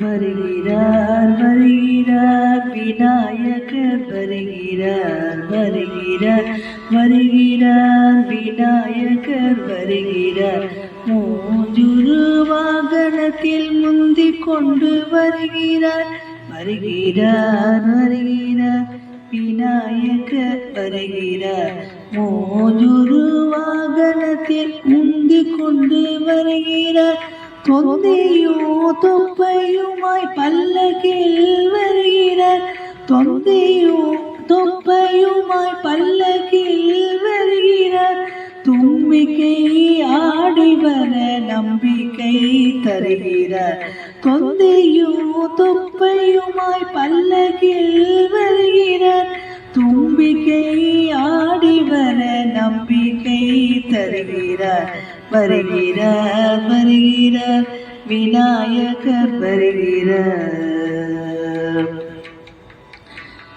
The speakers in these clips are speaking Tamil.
வருகிறார் வருகிறார் விநாயகர் வருகிறார் வருகிறார் வருகிறார் விநாயகர் வருகிறார். மூஞ்சுரு வாகனத்தில் முந்திக் கொண்டு வருகிறார் வருகிறார் வருகிறார் விநாயகர் வருகிறார். மூஞ்சுரு வாகனத்தில் முந்தி கொண்டு வருகிறார் தொந்தையோ தொப்பையுமாய் பல்லக்கில் வருகிறார். தொந்தையோ தொப்பையுமாய் பல்லக்கில் வருகிறார். தும்பிக்கை ஆடி வர நம்பிக்கை தருகிறார். தொந்தையோ தொப்பையுமாய் பல்லக்கில் வருகிறார். தும்பிக்கை நம்பிக்கை தருகிறார் வருகிறார் வருகிறார் விநாயகர் வருகிறார்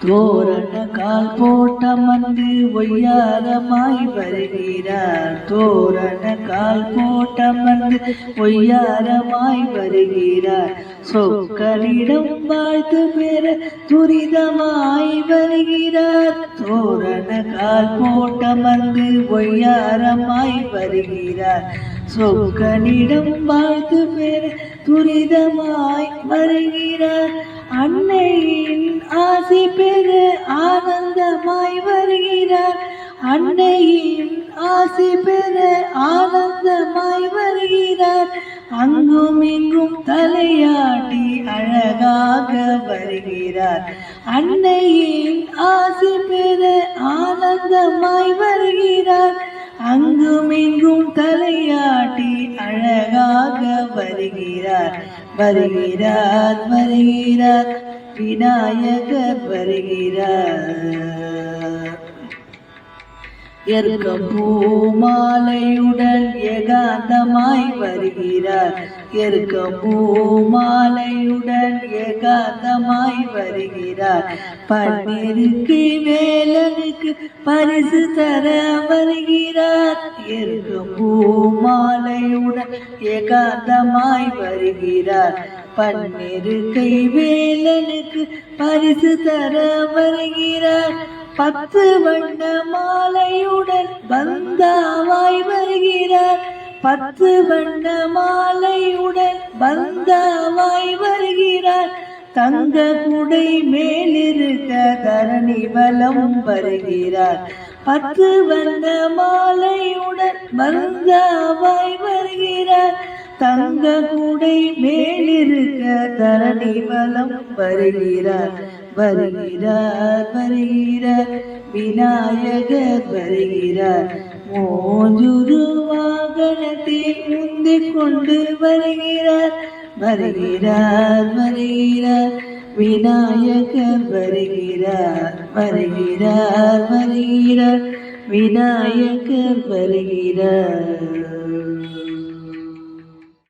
தோரண கால் போட்ட மந்து ஒய்யாரமாய் வருகிறார். தோரண கால் போட்ட மந்து ஒய்யாரமாய் வருகிறார். சொற்களிடம் வாழ்த்து பெற துரிதமாய் வருகிறார். தோரண கால் போட்ட மந்து ஒய்யாரமாய் வருகிறார். சொற்களிடம் வாழ்த்து பெற துரிதமாய் வருகிறார். அன்னையின் ஆசி பெரு ஆனந்தமாய் வருகிறார். அன்னையின் ஆசி பெரு ஆனந்தமாய் வருகிறார். அங்கும் இங்கும் தலையாட்டி அழகாக வருகிறார். அன்னையின் ஆசி பெரு ஆனந்தமாய் வருகிறார். அங்கும் இங்கும் தலையாட்டி அழகாக வருகிறார். வருகிறார் வருகிறார் விநாயகர் வருகிறார். எருக்க பூமாலையுடன் ஏகாந்தமாய் வருகிறார். எருக்க பூமாலையுடன் ஏகாந்தமாய் வருகிறார். பன்னிருக்கு மேலனுக்கு பரிசு தர வருகிறார். எருக்க பூமாலையுடன் ஏகாந்தமாய் வருகிறார். பன்னிரு கை வேலனுக்கு பரிசு தர வருகிறார். பத்து வண்ண மாலையுடன் பந்தாவாய் வருகிறார். பத்து வண்ண மாலையுடன் பந்தாவாய் வருகிறார் தங்க குடை மேலிருக்க தரணி வலம் வருகிறார். பத்து வந்த மாலையுடன் பந்தாவாய் வருகிறார். தங்க குடை மேலிருக்க தரணி வலம் வருகிறார். வருகிறார் வருகிறார் விநாயகர் வருகிறார். மோஜுரு வாகனத்தில் முந்திக் கொண்டு வருகிறார். வருகிறார் வருகிறார். விநாயகர் வருகிறார் வருகிறார் வருகிறார். விநாயகர் வருகிறார்.